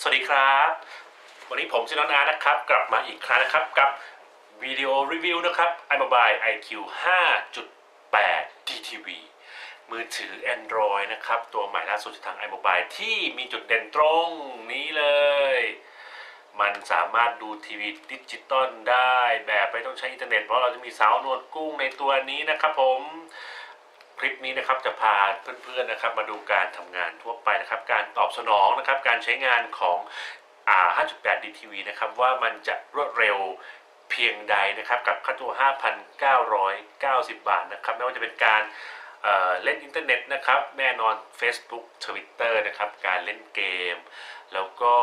สวัสดีครับ วันนี้ผมชินนอาร์นะครับ กลับมาอีกครั้งนะครับ กับวิดีโอรีวิวนะครับ iMobile iQ 5.8 DTV มือถือ Android นะครับ ตัวใหม่ล่าสุดจากทาง iMobile ที่มีจุดเด่นตรงนี้เลย มันสามารถดูทีวีดิจิตอลได้แบบไม่ต้องใช้อินเทอร์เน็ต เพราะเราจะมีสาวนวดกุ้งในตัวนี้นะครับผม คลิปนี้นะครับจะพาเพื่อนๆนะครับมาดูการทำงานทั่วไปนะครับ การตอบสนองนะครับ การใช้งานของ5.8 DTV นะครับว่ามันจะรวดเร็วเพียงใดนะครับกับค่าตัว 5,990 บาทนะครับไม่ว่าจะเป็นการเเล่นอินเทอร์เน็ตนะครับแน่นอน Facebook Twitter นะครับการเล่นเกม แล้วก็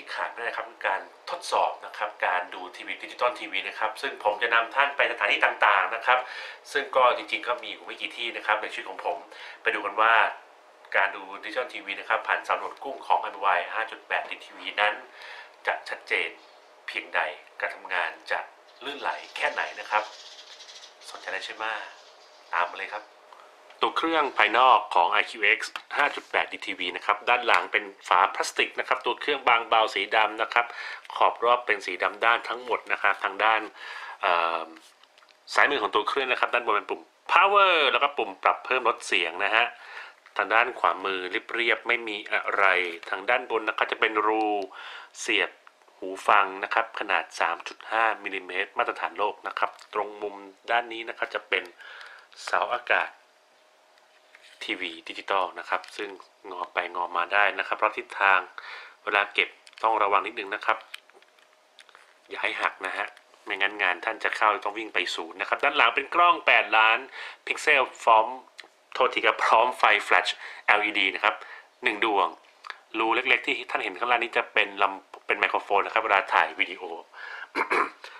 ที่ขาดไม่ได้ครับคือการทดสอบนะครับการดูทีวีดิจิตอลทีวีนะครับซึ่งผมจะนำท่านไปสถานที่ต่างๆนะครับ ซึ่งก็จริงๆก็มีไม่กี่ที่นะครับในชีวิตของผม ไปดูกันว่าการดูดิจิตอลทีวีนะครับผ่านสาวหนวดกุ้งของ i m o b i 5.8 DTV นั้น จะชัดเจนเพียงใดการทำงานจะลื่นไหลแค่ไหนนะครับ สนใจได้ใช่ไหมตามมาเลยครับ ตัวเครื่องภายนอกของ iQX 5.8 DTV นะครับ ด้านหลังเป็นฝาพลาสติกนะครับ ตัวเครื่องบางเบาสีดำนะครับ ขอบรอบเป็นสีดำด้านทั้งหมดนะครับ ทางด้านซ้ายมือของตัวเครื่องนะครับ ด้านบนเป็นปุ่ม power แล้วก็ปุ่มปรับเพิ่มลดเสียงนะฮะ ทางด้านขวามือเรียบๆไม่มีอะไร ทางด้านบนนะครับจะเป็นรูเสียบหูฟังนะครับ ขนาด 3.5มิลลิเมตรมาตรฐานโลกนะครับ ตรงมุมด้านนี้นะครับจะเป็นเสาอากาศ ทีวีดิจิตอลนะครับ ซึ่งงอไปงอมาได้นะครับ เพราะทิศทางเวลาเก็บต้องระวังนิดนึงนะครับ อย่าให้หักนะฮะไม่งั้นงานท่านจะเข้าต้องวิ่งไปศูนย์นะครับ ด้านหลังเป็นกล้อง 8 ล้าน พิกเซลพร้อมโทษทีครับพร้อมไฟแฟลช LED นะครับ 1 ดวง รูเล็กๆ ที่ท่านเห็นข้างล่างนี้จะเป็นลำเป็นไมโครโฟนนะครับ เวลาถ่ายวิดีโอ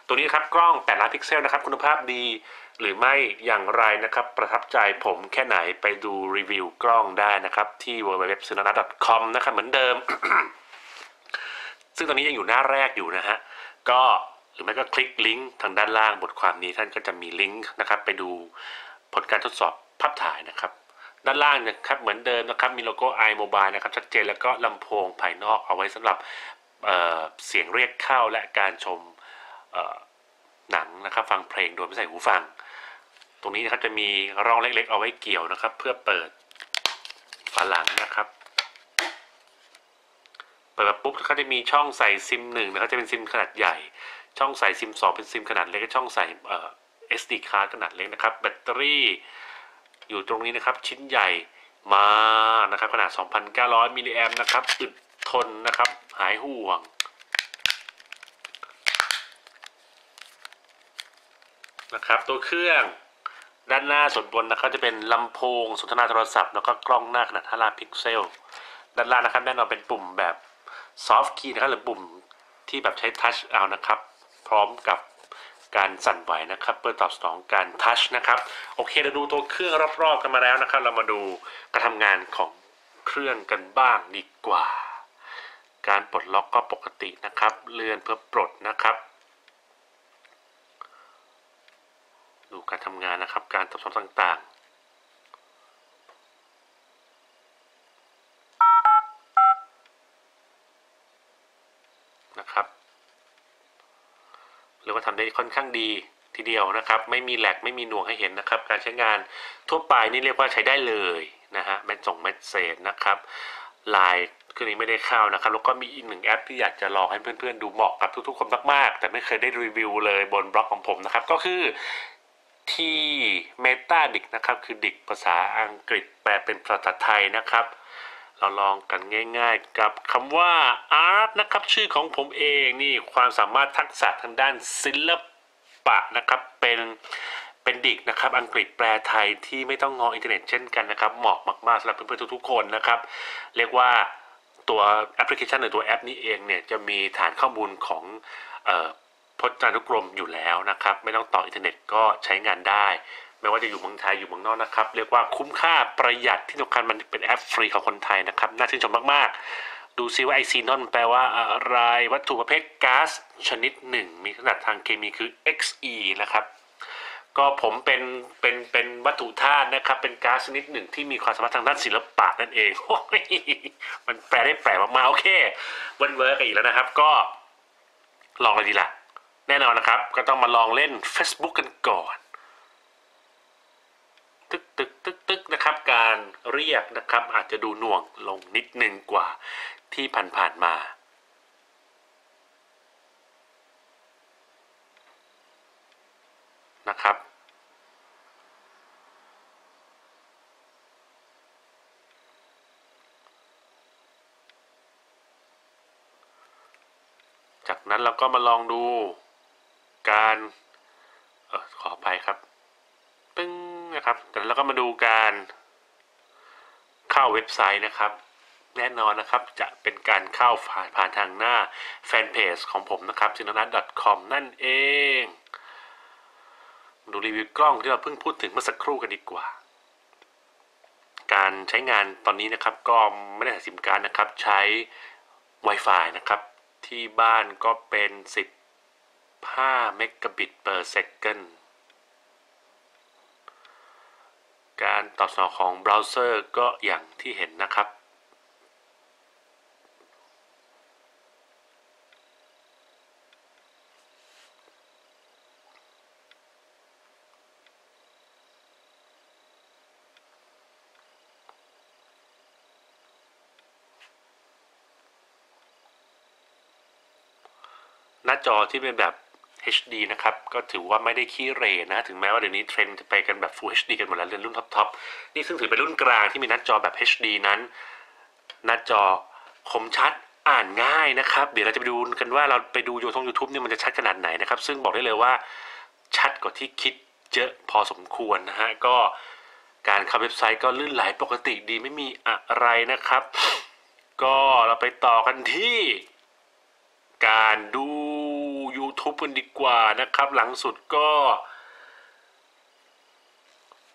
ตัวนี้ครับกล้อง 8 ล้านพิกเซลนะครับ คุณภาพดีหรือไม่อย่างไรนะครับ ประทับใจผมแค่ไหนไปดูรีวิวกล้องได้นะครับ ที่ www.sunana.com นะครับเหมือนเดิม ซึ่งตอนนี้ยังอยู่หน้าแรกอยู่นะฮะ ก็หรือไม่ก็คลิกลิงก์ทางด้านล่างบทความนี้ท่านก็จะมีลิงก์นะครับ ไปดูผลการทดสอบภาพถ่ายนะครับด้านล่างนะครับเหมือนเดิมนะครับมีโลโก้ iMobile นะครับชัดเจนแล้วก็ลำโพงภายนอกเอาไว้สำหรับเเสียงเรียกเข้าและการชม หนังนะครับ ฟังเพลงโดยไม่ใส่หูฟัง ตรงนี้นะครับจะมีร่องเล็ก ๆ เอาไว้เกี่ยวนะครับ เพื่อเปิดฝาหลังนะครับ เปิดมาปุ๊บเขาจะมีช่องใส่ซิมหนึ่งนะครับจะเป็นซิมขนาดใหญ่ ช่องใส่ซิมสองเป็นซิมขนาดเล็กช่องใส่เอ่อ SD card ขนาดเล็กนะครับ แบตเตอรี่อยู่ตรงนี้นะครับ ชิ้นใหญ่มานะครับ ขนาด 2,900 มิลลิแอมนะครับ อึดทนนะครับ หายห่วง นะครับ ตัวเครื่องด้านหน้าส่วนบนนะครับจะเป็นลำโพงสนทนาโทรศัพท์ แล้วก็กล้องหน้าขนาด 5 ล้านพิกเซล ด้านล่างนะครับแน่นอนเป็นปุ่มแบบซอฟต์คีย์นะครับหรือปุ่มที่แบบใช้ทัชเอานะครับ พร้อมกับการสั่นไหวนะครับ เพื่อตอบสนองการทัชนะครับ โอเคเราดูตัวเครื่องรอบๆกันมาแล้วนะครับ เรามาดูการทำงานของเครื่องกันบ้างดีกว่า การปลดล็อกก็ปกตินะครับ เลื่อนเพื่อปลดนะครับ ดูการทำงานนะครับ การตรวจสอบต่างๆ นะครับ หรือว่าทำได้ค่อนข้างดีทีเดียวนะครับ ไม่มีแหลกไม่มีหน่วงให้เห็นนะครับ การใช้งานทั่วไปนี่เรียกว่าใช้ได้เลยนะฮะแมสส่งเมสเซจนะครับไลน์ครื่อนี้ไม่ได้เข้านะครับ แล้วก็มีอีกหนึ่งแอปที่อยากจะลองให้เพื่อนๆดูเหมาะกับทุกๆคนมากๆ แต่ไม่เคยได้รีวิวเลยบนบล็อกของผมนะครับ ก็คือ ที่ Meta d i c นะครับ คือดิกภาษาอังกฤษแปลเป็นภาษาไทยนะครับ เราลองกันง่าย ๆ กับคำว่า art นะครับ ชื่อของผมเองนี่ความสามารถทักษะทางด้านศิลปะนะครับ เป็นเป็นดิกนะครับอังกฤษแปลไทยที่ไม่ต้องงออินเทอร์เน็ตเช่นกันนะครับเหมาะมากๆสำหรับเพื่อนๆทุกๆคนนะครับ เรียกว่าตัวแอปพลิเคชันหรือตัวแอปนี้เองเนี่ยจะมีฐานข้อมูลของ พจนานุกรมอยู่แล้วนะครับ ไม่ต้องต่ออินเทอร์เน็ตก็ใช้งานได้ ไม่ว่าจะอยู่เมืองไทยอยู่เมืองนอกนะครับ เรียกว่าคุ้มค่าประหยัดที่สำคัญมันเป็นแอปฟรีของคนไทยนะครับ น่าชื่นชมมากๆ ดูซิว่าไอซีนอนแปลว่าอะไรวัตถุประเภทก๊าซชนิดหนึ่ง มีขนาดทางเคมีคือ Xe นะครับก็ผมเป็นเป็นเป็นวัตถุธาตุนะครับ เป็นก๊าซชนิดหนึ่งที่มีความสามารถทางด้านศิลปะนั่นเองมันแปลได้แปลกมากๆโอเคเวิร์นเวิร์กอีกแล้วนะครับ ก็ลองเลยดีละ แน่นอนนะครับ ก็ต้องมาลองเล่น Facebook กันก่อน ตึกตึกตึกตึกนะครับ การเรียกนะครับอาจจะดูหน่วงลงนิดนึงกว่าที่ผ่านๆมานะครับ จากนั้นเราก็มาลองดู การออขอไปครับปึ้งนะครับแต่แล้วก็มาดูการเข้าเว็บไซต์นะครับ แน่นอนนะครับจะเป็นการเข้าผ่านผ่านทางหน้าแฟนเพจของผมนะครับจินนัท .com นั่นเอง ดูรีวิวกล้องที่เราเพิ่งพูดถึงเมื่อสักครู่กันดีกว่า การใช้งานตอนนี้นะครับก็ไม่ได้ใส่ซิมการ์ดนะครับใช้ Wi-Fi นะครับที่บ้านก็เป็น 15 เมกะบิต per second การตอบสนองของเบราว์เซอร์ก็อย่างที่เห็นนะครับ หน้าจอที่เป็นแบบ HD นะครับ ก็ถือว่าไม่ได้ขี้เรนะ ถึงแม้ว่าเดี๋ยวนี้เทรนด์จะไปกันแบบ Full HD กันหมดแล้วเรื่องรุ่นท็อปๆนี่ซึ่งถือเป็นรุ่นกลางที่มีหน้าจอแบบ HD นั้น หน้าจอคมชัดอ่านง่ายนะครับ เดี๋ยวเราจะไปดูกันว่าเราไปดูยูทงยูทูบเนี่ยมันจะชัดขนาดไหนนะครับ ซึ่งบอกได้เลยว่าชัดกว่าที่คิดเยอะพอสมควรนะฮะ ก็การเข้าเว็บไซต์ก็ลื่นไหลปกติดีไม่มีอะไรนะครับ ก็เราไปต่อกันที่ การดู ทุบกันดีกว่านะครับ หลังสุดก็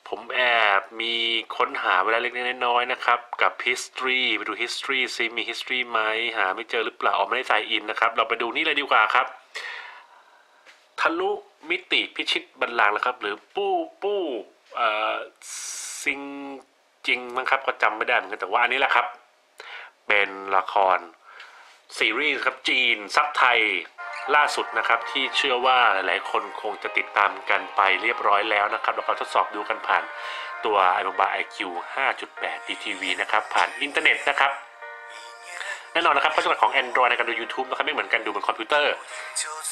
ผมแอบมีค้นหาเวลาเล็กน้อยๆนะครับ กับ history ไปดู history ซิมี history ไหมหาไม่เจอหรือเปล่าออกไม่ได้ใส่อินนะครับ เราไปดูนี่เลยดีกว่าครับ ทะลุมิติพิชิตบัลลังก์นะครับ หรือปู้ปู้เอ่อซิงจริงมั้งครับก็จำไม่ได้เหมือนกันแต่ว่าอันนี้แหละครับ เป็นละครซีรีส์ครับจีนซับไทย ล่าสุดนะครับที่เชื่อว่าหลายๆคนคงจะติดตามกันไปเรียบร้อยแล้วนะครับเราก็ทดสอบดูกันผ่านตัว iMobile IQ 5.8 DTV นะครับผ่านอินเทอร์เน็ตนะครับแน่นอนนะครับข้อจำกัดของ Android ในการดู YouTube นะครับไม่เหมือนกันดูบนคอมพิวเตอร์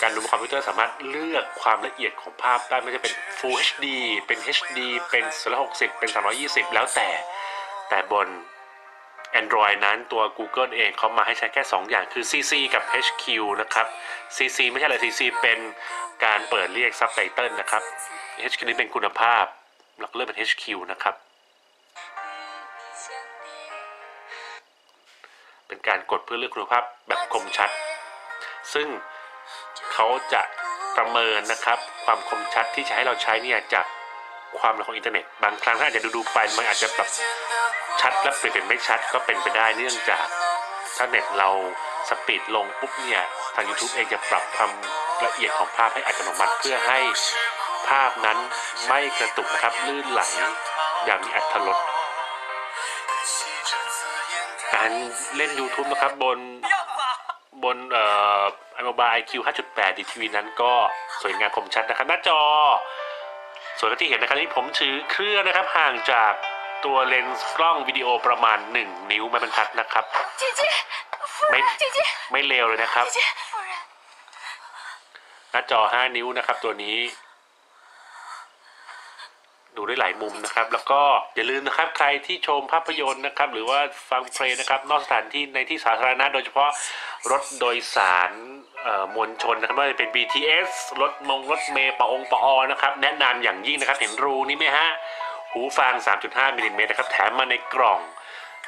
การดูบนคอมพิวเตอร์สามารถเลือกความละเอียดของภาพได้ไม่ใช่เป็น Full HD เป็น HD เป็น260 เป็น 320 แล้วแต่แต่บน Android นั้นตัว Google เองเขามาให้ใช้แค่ 2 อย่างคือ CC กับ HQ นะครับ CC ไม่ใช่อะไร CC เป็นการเปิดเรียกซับไตเติลนะครับ HQ นี่เป็นคุณภาพเราก็เลือกเป็น HQ นะครับ เป็นการกดเพื่อเลือกคุณภาพแบบคมชัด ซึ่งเขาจะประเมินนะครับ ความคมชัดที่จะให้เราใช้เนี่ยจาก ความเร็วของอินเทอร์เน็ตบางครั้งถ้าอาจจะดูดูไปมันอาจจะแบบชัดและเปลี่ยนเป็นไม่ชัดก็เป็นไปได้เนื่องจากถ้าเน็ตเราสปีดลงปุ๊บเนี่ยทาง YouTube เองจะปรับความละเอียดของภาพให้อัตโนมัติเพื่อให้ภาพนั้นไม่กระตุกนะครับลื่นไหลอย่างมีอัตรสการเล่น YouTube นะครับบนบนเอ่อ iMobile IQ 5.8 DTV นั้นก็สวยงามคมชัดนะครับ หน้าจอ ส่วนที่เห็นนะครับนี่ผมถือเครื่องนะครับห่างจากตัวเลนส์กล้องวิดีโอประมาณ 1 นิ้วไม่บรรทัดนะครับไม่ไม่เลวเลยนะครับหน้าจอ 5 นิ้วนะครับ ตัวนี้ ดูได้หลายมุมนะครับ แล้วก็อย่าลืมนะครับใครที่ชมภาพยนตร์นะครับ หรือว่าฟังเพลงนะครับ นอกสถานที่ในที่สาธารณะโดยเฉพาะรถโดยสาร มวลชนนะครับไม่ว่าจะเป็น BTS รถมงรถเมล์ปะองปะออนะครับแนะนำอย่างยิ่งนะครับเห็นรูนี้ไหมฮะหูฟัง 3.5มิลลิเมตรนะครับแถมมาในกล่อง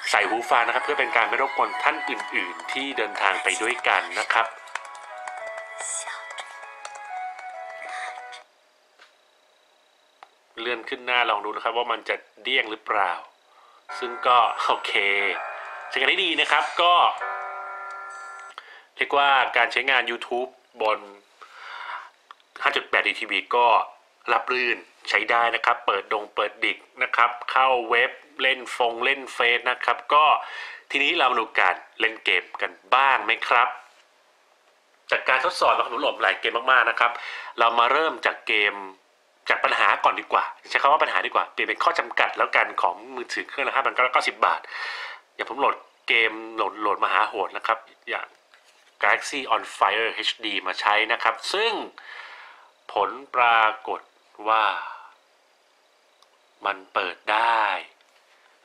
ใส่หูฟังนะครับ เพื่อเป็นการไม่รบกวนท่านอื่น ๆ ที่เดินทางไปด้วยกันนะครับ เลื่อนขึ้นหน้าลองดูนะครับ ว่ามันจะเดี้ยงหรือเปล่า ซึ่งก็โอเคใช้กันได้ดีนะครับก็ เรียกว่าการใช้งาน YouTube บน 5.8 DTV ก็รับรื่นใช้ได้นะครับ เปิดดงเปิดดิกนะครับ เข้าเว็บเล่นฟงเล่นเฟซนะครับ ก็ทีนี้เรามาดูการเล่นเกมกันบ้างไหมครับ จากการทดสอบนะครับผมหลบหลายเกมมากๆนะครับ เรามาเริ่มจากเกมจากปัญหาก่อนดีกว่า ใช้คำว่าปัญหาดีกว่าเปลี่ยนเป็นข้อจำกัดแล้วกันของมือถือเครื่องละห้าพันเก้าร้อยเก้าสิบบาท อย่าผมโหลดเกมโหลดโหลดมหาโหดนะครับ อย่าง Galaxy on Fire HD มาใช้นะครับ ซึ่งผลปรากฏว่า มันเปิดได้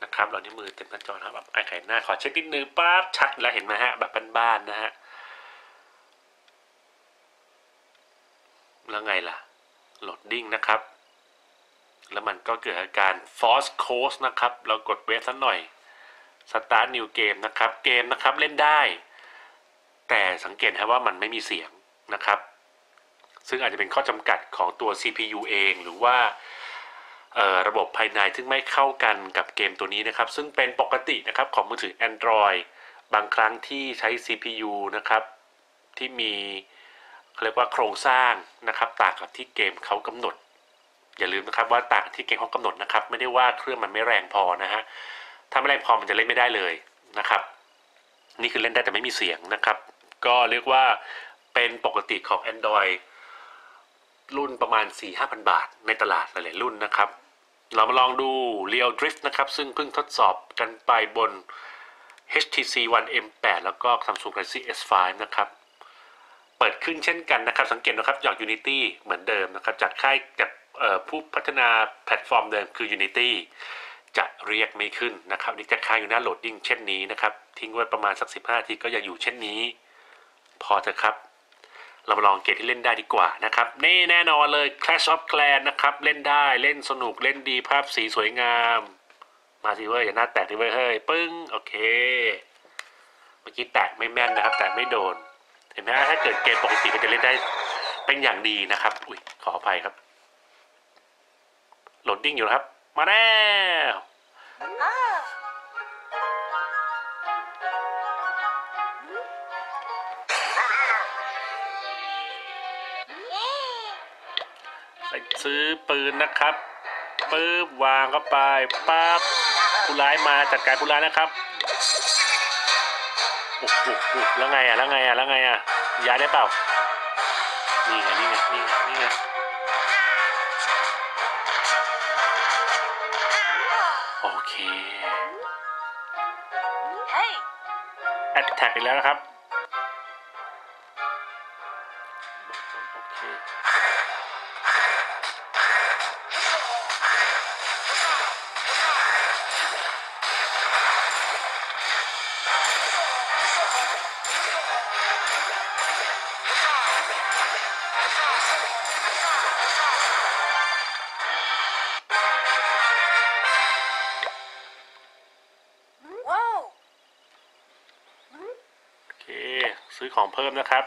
นะครับเรานี่มือเต็มหน้าจอนะครับแบบไอ้ไข่หน้าขอเช็คนิดนึงปั๊บชัดแล้วเห็นไหมฮะ แบบบ้านๆนะฮะ แล้วไงล่ะโหลดดิ้งนะครับ แล้วมันก็เกิดอาการ force close นะครับ เรากดเวฟสักหน่อย start new game นะครับ เกมนะครับเล่นได้ แต่สังเกตนะว่ามันไม่มีเสียงนะครับ ซึ่งอาจจะเป็นข้อจำกัดของตัว CPU เอง หรือว่าระบบภายในซึ่งไม่เข้ากันกับเกมตัวนี้นะครับ ซึ่งเป็นปกตินะครับของมือถือ Android บางครั้งที่ใช้ CPU นะครับ ที่มีเรียกว่าโครงสร้างนะครับ ต่างกับที่เกมเขากำหนด อย่าลืมนะครับว่าต่างที่เกมเขากำหนดนะครับ ไม่ได้ว่าเครื่องมันไม่แรงพอนะฮะถ้าไม่แรงพอมันจะเล่นไม่ได้เลยนะครับ นี่คือเล่นได้แต่ไม่มีเสียงนะครับ ก็เรียกว่าเป็นปกติของ Android รุ่นประมาณ 4-5,000 บาทในตลาดหลายๆรุ่นนะครับ เรามาลองดู Real Drift นะครับ ซึ่งเพิ่งทดสอบกันไปบน HTC One M8 แล้วก็ Samsung Galaxy S5 นะครับ เปิดขึ้นเช่นกันนะครับ สังเกตนะครับจาก Unity เหมือนเดิมนะครับ จากค่ายจากผู้พัฒนาแพลตฟอร์มเดิมคือ Unity จะเรียกไม่ขึ้นนะครับนี่จะค้างอยู่หน้าโหลดดิ้งเช่นนี้นะครับ ทิ้งไว้ประมาณสัก 15นาทีก็ยังอยู่เช่นนี้ พอเถอะครับ เรามาลองเกมที่เล่นได้ดีกว่านะครับ นี่แน่นอนเลย Clash of Clans นะครับ เล่นได้เล่นสนุกเล่นดีภาพสีสวยงาม มาสิเว้ยอย่าหน้าแตกดิเว้ยเฮ้ยปึ้ง โอเค เมื่อกี้แตกไม่แม่นนะครับ แตกไม่โดน เห็นไหมถ้าเกิดเกมปกติมันจะเล่นได้เป็นอย่างดีนะครับ อุ้ยขออภัยครับโหลดดิ้งอยู่ครับ มาแล้ว ไปซื้อปืนนะครับปึ๊บวางเข้าไปปั๊บผู้ร้ายมาจัดการผู้ร้ายนะครับโอ้โหโอ้โหแล้วไงอะแล้วไงอะแล้วไงอะย้ายได้เปล่านี่ไงนี่ไงนี่ไงนี่ไงโอเค Hey! แอดแท็กอีกแล้วนะครับ ซื้อของเพิ่มนะครับ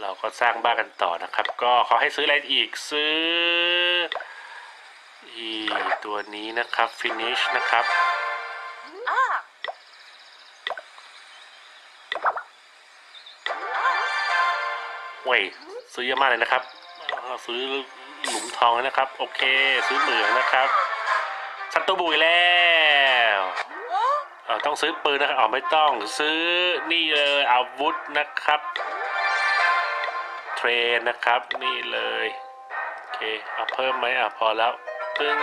เราก็สร้างบ้านกันต่อนะครับ ก็เขาให้ซื้ออะไรอีกซื้อ อีตัวนี้นะครับ finish นะครับเว้ยซื้อเยอะมากเลยนะครับ ซื้อหลุมทองนะครับ โอเค ซื้อเหมืองนะครับศัตรูบุยแล้ว ต้องซื้อปืนนะครับอ๋อไม่ต้องซื้อนี่เลยอาวุธนะครับ เทรนนะครับนี่เลยโอเคเอาเพิ่มไหมอะพอแล้วปึ้ง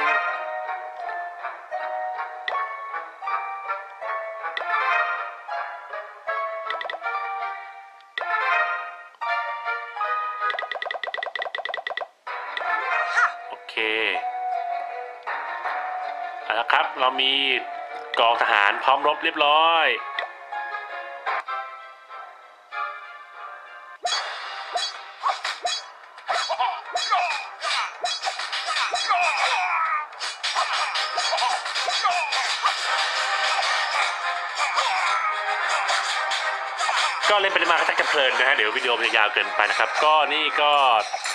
โอเคเอาละครับเรามี กองทหารพร้อมรบเรียบร้อย ก็เล่นไปเล่นมาก็ชักจะเพลินนะฮะ เดี๋ยววิดีโอมันจะยาวเกินไปนะครับ ก็นี่ก็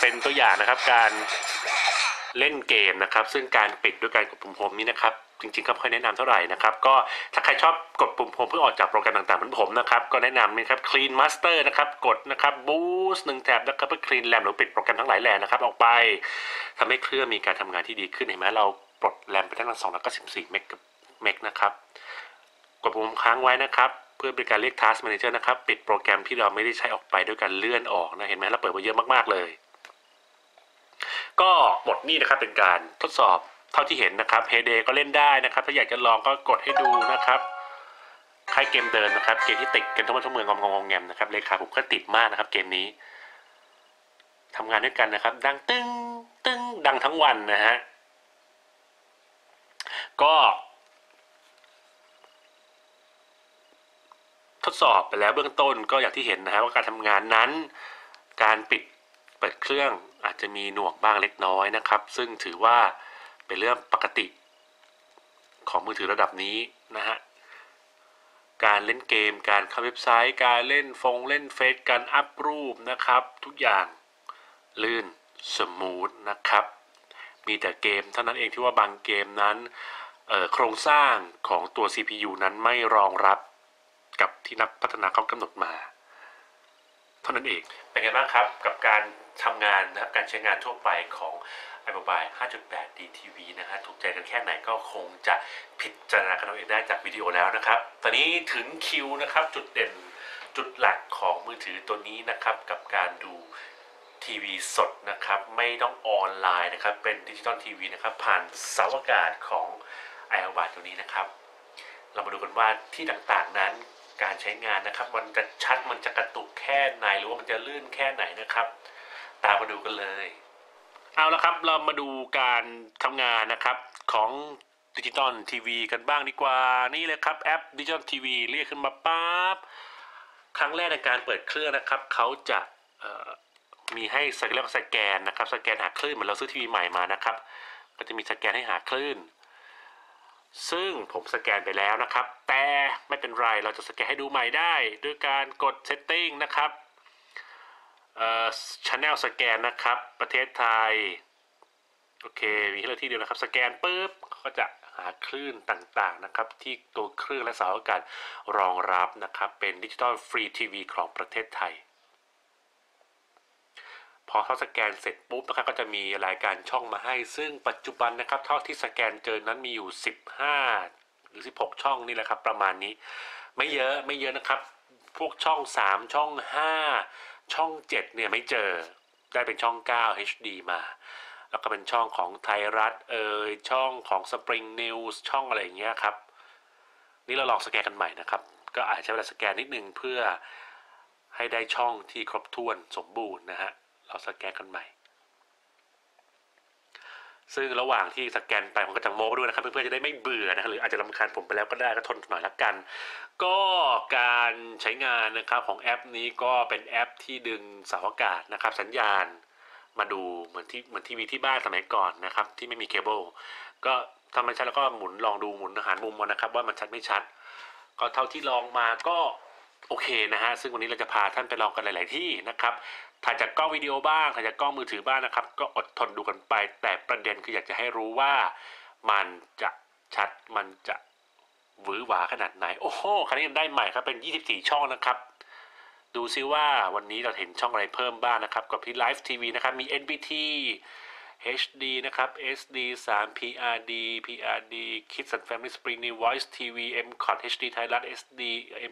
เป็นตัวอย่างนะครับการเล่นเกมนะครับ ซึ่งการปิดด้วยการกดปุ่มโฮมนี้นะครับ จริงๆก็ค่อยแนะนำเท่าไหร่นะครับ ก็ถ้าใครชอบกดปุ่มโฮมเพื่อออกจากโปรแกรมต่างๆเหมือนผมนะครับ ก็แนะนำนะครับ Clean Master นะครับ กดนะครับ Boost หนึ่งแถบนะครับเพื่อ Clean RAM หรือปิดโปรแกรมทั้งหลายแหล่นะครับ ออกไปทำให้เครื่องมีการทำงานที่ดีขึ้นเห็นไหมเราปลดแรมไปทั้ง294เมกเมกนะครับ กดปุ่มค้างไว้นะครับเพื่อเป็นการเรียก Task Manager นะครับ ปิดโปรแกรมที่เราไม่ได้ใช้ออกไปด้วยการเลื่อนออกนะเห็นไหมเราเปิดมาเยอะมากๆเลย ก็หมดนี่นะครับเป็นการทดสอบ เท่าที่เห็นนะครับเฮเดก็เล่นได้นะครับ ถ้าอยากจะลองก็กดให้ดูนะครับคล้ายเกมเดินนะครับ เกมที่ติดกันทั้งวันทั้งเมืองงอมงอมแงมนะครับเลขาผมก็ติดมากนะครับ เกมนี้ทำงานด้วยกันนะครับ ดังตึ้งตึ้งดังทั้งวันนะฮะก็ทดสอบไปแล้วเบื้องต้นก็อย่างที่เห็นนะฮะว่าการทำงานนั้น การปิดเปิดเครื่องอาจจะมีหน่วงบ้างเล็กน้อยนะครับ ซึ่งถือว่า เป็นเรื่องปกติ ของมือถือระดับนี้นะฮะการเล่นเกม การเข้าเว็บไซต์ การเล่นฟงเล่นเฟซการอัพรูปนะครับ ทุกอย่างลื่นสมูทนะครับ มีแต่เกมเท่านั้นเองที่ว่าบางเกมนั้นโครงสร้างของตัว CPU นั้นไม่รองรับกับที่นักพัฒนาเขากำหนดมา เท่านั้นเองเป็นไงบ้างครับกับการทำงานนะครับการใช้งานทั่วไปของ iMobile 5.8 DTV นะฮะถูกใจกันแค่ไหนก็คงจะพิจารณากันเอาเองได้จากวิดีโอแล้วนะครับ ตอนนี้ถึงคิวนะครับจุดเด่นจุดหลักของมือถือตัวนี้นะครับ กับการดูทีวีสดนะครับ ไม่ต้องออนไลน์นะครับ เป็นดิจิตอลทีวีนะครับ ผ่านเสาอากาศของ iMobile ตัวนี้นะครับ เรามาดูกันว่าที่ต่างๆนั้นการใช้งานนะครับ มันจะชัดมันจะกระตุกแค่ไหนหรือว่ามันจะลื่นแค่ไหนนะครับ ตามมาดูกันเลย เอาละครับเรามาดูการทำงานนะครับของดิจิตอลทีวีกันบ้างดีกว่า นี่เลยครับแอปดิจิตอลทีวีเรียกขึ้นมาปั๊บครั้งแรกในการเปิดเครื่องนะครับเขาจะมีให้สเรียกว่าสแกนนะครับ สแกนหาคลื่นเหมือนเราซื้อทีวีใหม่มานะครับ ก็จะมีสแกนให้หาคลื่น ซึ่งผมสแกนไปแล้วนะครับ แต่ไม่เป็นไรเราจะสแกนให้ดูใหม่ได้ ด้วยการกด setting นะครับ เอ่อ channel สแกนนะครับ ประเทศไทย โอเค มีให้เลือกที่เดียวนะครับ สแกนปุ๊บเขาก็จะหาคลื่นต่างๆนะครับ ที่ตัวเครื่องและเสาอากาศรองรับนะครับ เป็นดิจิตอลฟรีทีวีของประเทศไทย พอเขาสแกนเสร็จปุ๊บนะครับก็จะมีรายการช่องมาให้ ซึ่งปัจจุบันนะครับ เท่าที่สแกนเจอนั้นมีอยู่ 15 หรือ 16 ช่องนี่แหละครับ ประมาณนี้ ไม่เยอะไม่เยอะนะครับ พวกช่อง 3 ช่อง 5 ช่อง 7 เนี่ยไม่เจอได้เป็นช่อง 9 HD มา แล้วก็เป็นช่องของไทยรัฐเอ่ยช่องของ Spring News ช่องอะไรอย่างเงี้ยครับ นี่เราลองสแกนกันใหม่นะครับ ก็อาจจะใช้เวลาสแกนนิดนึงเพื่อให้ได้ช่องที่ครบถ้วนสมบูรณ์นะฮะ เราสแกนกันใหม่ ซึ่งระหว่างที่สแกนไปผมก็จะโม้ด้วยนะครับเพื่อนๆจะได้ไม่เบื่อนะครับหรืออาจจะรำคาญผมไปแล้วก็ได้ก็ทนหน่อยละกัน ก็การใช้งานนะครับของแอปนี้ก็เป็นแอปที่ดึงสาอากาศนะครับ สัญญาณมาดูเหมือนที่เหมือนทีวีที่บ้านสมัยก่อนนะครับ ที่ไม่มีเคเบิลก็ถ้ามันชัดแล้วก็หมุนลองดูหมุนหารมุมมานะครับ ว่ามันชัดไม่ชัด ก็เท่าที่ลองมาก็โอเคนะฮะซึ่งวันนี้เราจะพาท่านไปลองกันหลาย ๆ ที่นะครับ ถ่ายจากกล้องวิดีโอบ้างถ่ายจากกล้องมือถือบ้างนะครับ ก็อดทนดูกันไป แต่ประเด็นคืออยากจะให้รู้ว่ามันจะชัดมันจะหวือหวาขนาดไหน โอ้โหครั้นี้ได้ใหม่ครับเป็น 24 ช่องนะครับ ดูซิว่าวันนี้เราเห็นช่องอะไรเพิ่มบ้างนะครับ กับที่ Live TV นะครับ มี NBT HD นะครับ SD 3 PRD PRD Kids and Family Spring New Voice TV MCOT HD ไทยรัฐ SD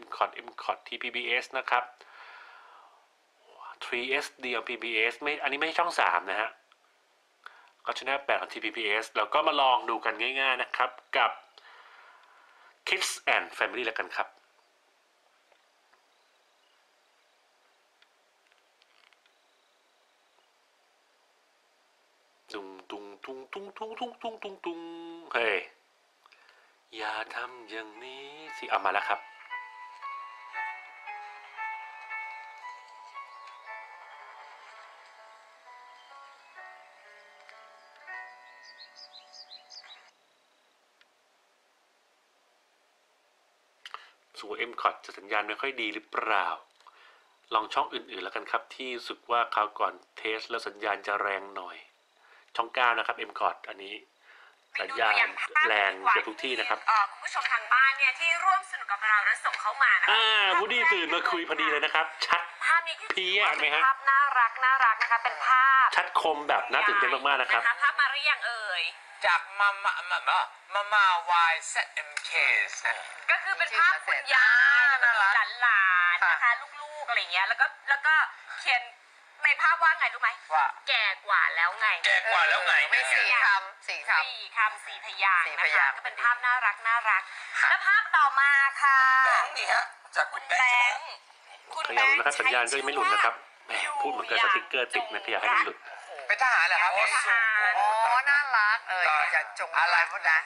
MCOT MCOT TPBS นะครับ 3SD ของ PBS ไม่อันนี้ไม่ใช่ช่อง 3 นะฮะก็ช anel 8ของ TPBS แล้วก็มาลองดูกันง่าย ๆนะครับกับ Kids and Family แล้วกันครับตุงตุงตุงตุงตุงตุงตุงตุงตุงเฮ้ยอย่าทำอย่างนี้สิเอามาแล้วครับ ส่วน m c o t จะสัญญาณไม่ค่อยดีหรือเปล่า ลองช่องอื่นๆแล้วกันครับ ที่รู้สึกว่าคราวก่อนเทสแล้วสัญญาณจะแรงหน่อย ช่องเก้านะครับ m c o t อันนี้สัญญาณแรงเกือบทุกที่นะครับเอ่อคุณผู้ชมทางบ้านเนี่ยที่ร่วมสนุกกับเราและส่งเข้ามานะคะอ่าวูดดี้ตื่นมาคุยพอดีเลยนะครับ ชัดภาพนี้คือพี่อ่านไหมฮะภาพน่ารักน่ารักนะคะเป็นภาพ ชัดคมแบบน่าตื่นเต้นมากๆนะครับภาพมาหรือยังเอ่ยจากมามามามามามา Y Z M K ก็คื คือเป็นภาพคุณยายแล้วก็มีหลานๆนะคะลูกๆอะไรเงี้ยแล้วก็แล้วก็เขียนในภาพว่าไงรู้ไหมว่า แก่กว่าแล้วไง แก่กว่าแล้วไงไม่สี่คำสี่คสี่คำสี่พยางค์นะคะก็เป็นภาพน่ารักน่ารัก แล้วภาพต่อมาค่ะแบงค์นี่ฮะจากคุณแบงค์คุณแบยับงค์นะครับสัญญาณก็ยังไม่หลุดนะครับแหมพูดเหมือนกับสติ๊กเกอร์ติดนะอยากให้มันหลุดเป็นทหารเหรอครับเป็นทหารอ๋อน่ารักเออจะจงอะไรพวกนะ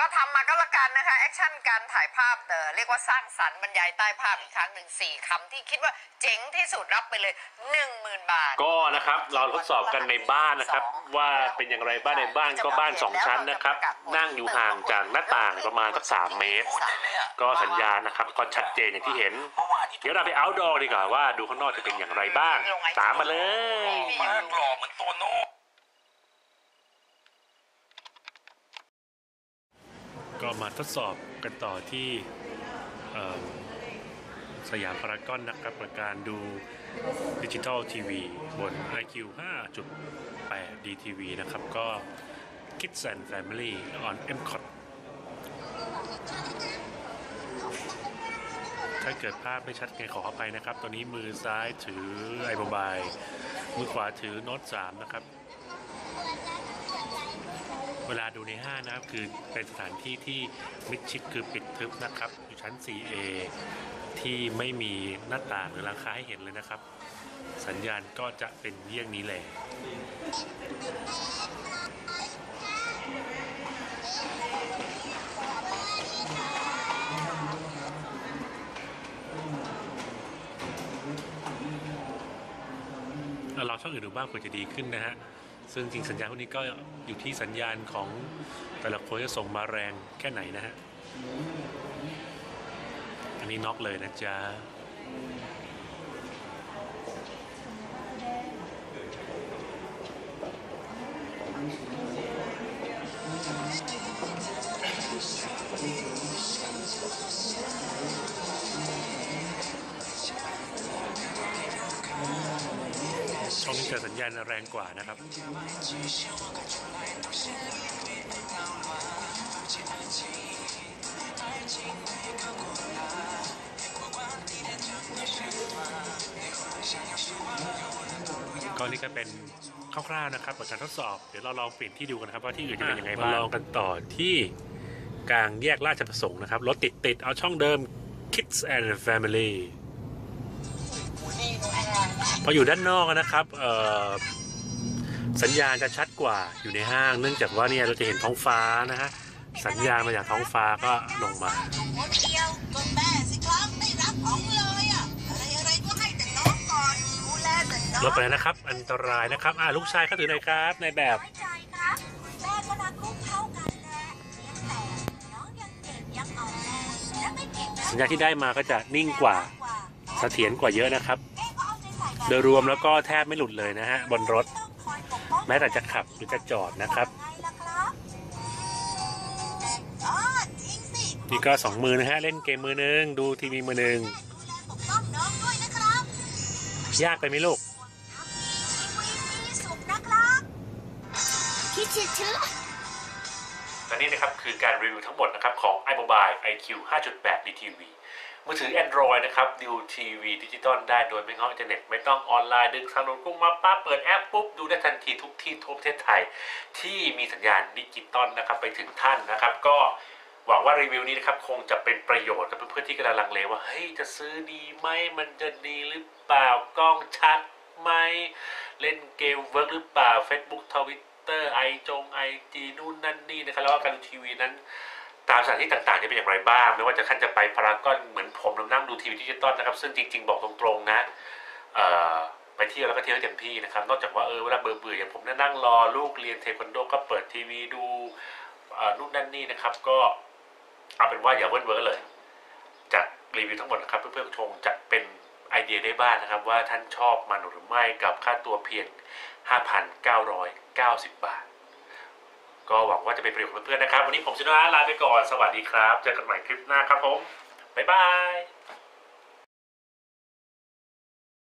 ก็ทำมาก็แล้วกันนะคะแอคชั่นการถ่ายภาพเออเรียกว่าสร้างสรรค์บรรยายใต้ภาพอีกครั้งหนึ่งสี่คำที่คิดว่าเจ๋งที่สุดรับไปเลยหนึ่งหมื่นบาท ก็นะครับเราทดสอบกันในบ้านนะครับ ว่าเป็นอย่างไรบ้านในบ้านก็บ้านสองชั้นนะครับ นั่งอยู่ห่างจากหน้าต่างประมาณสักสามเมตรพูดได้เลยอะก็สัญญาณนะครับก็ชัดเจนอย่างที่เห็นเมื่อวานที่เดี๋ยวเราไปเอาดอดีกว่าว่าดูข้างนอกจะเป็นอย่างไรบ้าง ตามมาเลย มากหล่อเหมือนโตโน่ ก็มาทดสอบกันต่อที่สยามพารากอนนะครับกับการดูดิจิทัลทีวีบน IQ 5.8 DTV นะครับ ก็ Kids and Family on m c o t ถ้าเกิดภาพไม่ชัดไงขออภัยนะครับตัวนี้มือซ้ายถือ iMobile มือขวาถือโน้ต3นะครับ เวลาดูในห้างนะครับคือเป็นสถานที่ที่มิดชิดคือปิดทึบนะครับ อยู่ชั้น 4A ที่ไม่มีหน้าต่างหรือหลังคาให้เห็นเลยนะครับ สัญญาณก็จะเป็นเยี่ยงนี้แหละเราช่องอื่นดูบ้างเผื่อจะดีขึ้นนะฮะ ซึ่งจริงสัญญาณพวกนี้ก็อยู่ที่สัญญาณของแต่ละคนจะส่งมาแรงแค่ไหนนะฮะ อันนี้น็อกเลยนะจ๊ะ ช่องนี้จะสัญญาณแรงกว่านะครับ ก็นี่ก็เป็นคร่าวๆนะครับกับการทดสอบ เดี๋ยวเราลองเปลี่ยนที่ดูกันนะครับว่าที่อื่นจะเป็นยังไงบ้างลองกันต่อที่กลางแยกราชประสงค์นะครับรถติดติดๆเอาช่องเดิม Kids and Family พออยู่ด้านนอกนะครับสัญญาณจะชัดกว่าอยู่ในห้าง เนื่องจากว่าเนี่ยเราจะเห็นท้องฟ้านะฮะสัญญาณมาจากท้องฟ้าก็ลงมาเรับไม่รักของเลยอะอะไรอะไรก็ให้แต่น้องก่อนดูแลแต่น้องรถไปแล้วนะครับ อันตรายนะครับอ่าลูกชายเขาถือหน่อยครับในแบบไว้ใจครับแม่ก็รักลูกเท่ายแต่น้องยังเด็กยังอ่อนแอและไม่เก่งเท่สัญญาที่ได้มาก็จะนิ่งกว่าเสถียรกว่าเยอะนะครับ โดยรวมแล้วก็แทบไม่หลุดเลยนะฮะ บนรถ แม้แต่จะขับหรือจะจอดนะครับ นี่ก็สองมือนะฮะ เล่นเกมมือหนึ่งดูทีวีมือหนึ่งยากไปไหมลูกตมีสุขนะครับคิดถึงและนี่นะครับคือการรีวิวทั้งหมดนะครับของ iMobile IQ 5.8 DTV มือถือ Android นะครับดูทีวีดิจิตอลได้โดยไม่เข้าอินเทอร์เน็ต ไม่ต้องออนไลน์ ดึงทางโน้ตกุ้งมาปั๊บเปิดแอปปุ๊บ ดูได้ทันทีทุกที่ทั่วประเทศไทย ที่มีสัญญาณดิจิตอลนะครับไปถึงท่านนะครับ ก็หวังว่ารีวิวนี้นะครับคงจะเป็นประโยชน์กับเพื่อนๆที่กำลังลังเลว่าเฮ้ยจะซื้อดีไหมมันจะดีหรือเปล่ากล้องชัดไหมเล่นเกมเวิร์กหรือเปล่า Facebook Twitter ไอจงไอจีนู่นนั่นนี่นะครับแล้วก็การดูทีวีนั้นามสถานที่ต่างๆจะเป็นอย่างไรบ้าง ไม่ว่าจะขั้นจะไปพารากอนเหมือนผมเรานั่งดูทีวีดิจิตอลนะครับ ซึ่งจริงๆ บอกตรงๆนะไปเที่ยวแล้วก็เที่ยวเต็มที่นะครับ นอกจากว่าเออเวลาเบื่อๆอย่างผมนั่นั่งรอลูกเรียนเทควันโดก็เปิดทีวีดูนู่นนั่นนี่นะครับ ก็เอาเป็นว่าอย่าเว้นเว้อเลยจากรีวิวทั้งหมดนะครับ เพื่อนๆคงจะเป็นไอเดียได้บ้างนะครับ ว่าท่านชอบมันหรือไม่กับค่าตัวเพียง 5,990 บาท ก็หวังว่าจะเป็นประโยชน์กับเพื่อนๆนะครับ วันนี้ผมชินวัฒน์ลาไปก่อน สวัสดีครับ เจอกันใหม่คลิปหน้าครับผม บ๊ายบาย